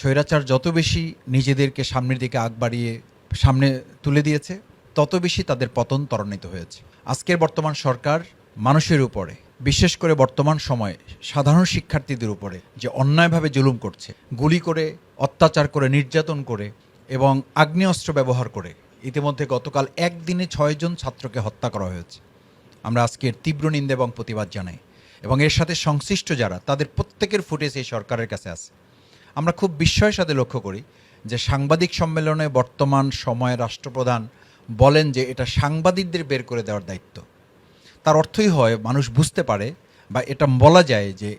স্বৈরাচার যত বেশি নিজেদেরকে সামনের দিকে আগ বাড়িয়ে সামনে তুলে দিয়েছে, তত বেশি তাদের পতন ত্বরান্বিত হয়েছে। আজকের বর্তমান সরকার মানুষের উপরে, বিশেষ করে বর্তমান সময়ে সাধারণ শিক্ষার্থীদের উপরে যে অন্যায়ভাবে জুলুম করছে, গুলি করে, অত্যাচার করে, নির্যাতন করে এবং আগ্নেয়াস্ত্র ব্যবহার করে, ইতিমধ্যে গতকাল একদিনে ছয়জন ছাত্রকে হত্যা করা হয়েছে। আমরা আজকের তীব্র নিন্দা এবং প্রতিবাদ জানাই এবং এর সাথে সংশ্লিষ্ট যারা, তাদের প্রত্যেকের ফুটেজ এই সরকারের কাছে আছে। আমরা খুব বিস্ময়ের সাথে লক্ষ্য করি যে সাংবাদিক সম্মেলনে বর্তমান সময়ে রাষ্ট্রপ্রধান বলেন যে এটা সাংবাদিকদের বের করে দেওয়ার দায়িত্ব। তার অর্থই হয় মানুষ বুঝতে পারে বা এটা বলা যায় যে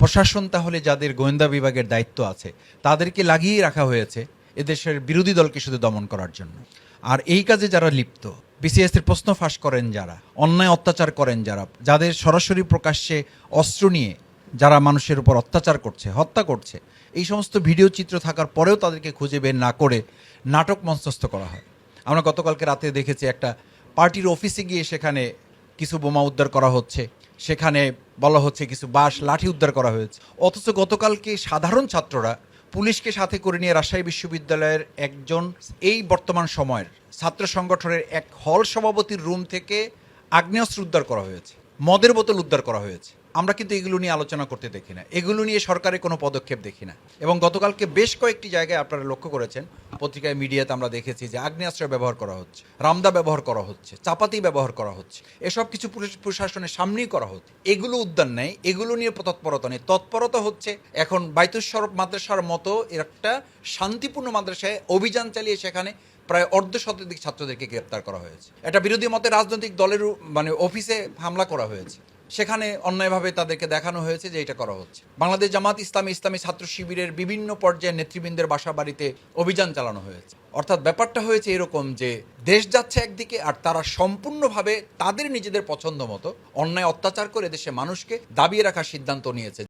প্রশাসন তাহলে যাদের গোয়েন্দা বিভাগের দায়িত্ব আছে, তাদেরকে লাগিয়ে রাখা হয়েছে এদেশের বিরোধী দলকে শুধু দমন করার জন্য। আর এই কাজে যারা লিপ্ত বিসিএস এর প্রশ্ন ফাঁস করেন যারা, অন্যায় অত্যাচার করেন যারা, যাদের সরাসরি প্রকাশ্যে অস্ত্র নিয়ে যারা মানুষের উপর অত্যাচার করছে, হত্যা করছে, এই সমস্ত ভিডিও চিত্র থাকার পরেও তাদেরকে খুঁজে বের না করে নাটক মঞ্চস্থ করা হয়। আমরা গতকালকে রাতে দেখেছি একটা পার্টির অফিসে গিয়ে সেখানে কিছু বোমা উদ্ধার করা হচ্ছে। সেখানে বলা হচ্ছে কিছু বাঁশ, লাঠি উদ্ধার করা হয়েছে। অথচ গতকালকে সাধারণ ছাত্ররা পুলিশকে সাথে করে নিয়ে রাজশাহী বিশ্ববিদ্যালয়ের একজন এই বর্তমান সময়ের ছাত্র সংগঠনের এক হল সভাপতির রুম থেকে আগ্নেয়াস্ত্র উদ্ধার করা হয়েছে। মদের বোতল উদ্ধার করা হয়েছে। আমরা কিন্তু এগুলো নিয়ে আলোচনা করতে দেখি না। এগুলো নিয়ে সরকারের কোনো পদক্ষেপ দেখি না। এবং গতকালকে বেশ কয়েকটি জায়গায় আপনারা লক্ষ্য করেছেন, পত্রিকায়, মিডিয়াতে আমরা দেখেছি যে আগ্নেয়াস্ত্র ব্যবহার করা হচ্ছে, রামদা ব্যবহার করা হচ্ছে, চাপাতি ব্যবহার করা হচ্ছে, এসব কিছু পুলিশ প্রশাসনের সামনেই করা হচ্ছে। এগুলো উদ্যান নেই এগুলো নিয়ে তৎপরতা নেই তৎপরতা হচ্ছে, এখন বাইতুস্বরূপ মাদ্রাসার মতো এর একটা শান্তিপূর্ণ মাদ্রাসায় অভিযান চালিয়ে সেখানে প্রায় অর্ধ শতাধিক ছাত্রদেরকে গ্রেপ্তার করা হয়েছে। এটা বিরোধী মতে রাজনৈতিক দলের মানে অফিসে হামলা করা হয়েছে। সেখানে অন্যায়ভাবে তাদেরকে দেখানো হয়েছে যে এটা করা হচ্ছে। বাংলাদেশ জামাত ইসলামী ইসলামী ছাত্র শিবিরের বিভিন্ন পর্যায়ে নেতৃবৃন্দের বাসা বাড়িতে অভিযান চালানো হয়েছে। অর্থাৎ ব্যাপারটা হয়েছে এরকম যে, দেশ যাচ্ছে একদিকে আর তারা সম্পূর্ণভাবে তাদের নিজেদের পছন্দ মতো অন্যায় অত্যাচার করে দেশে মানুষকে দাবিয়ে রাখার সিদ্ধান্ত নিয়েছে।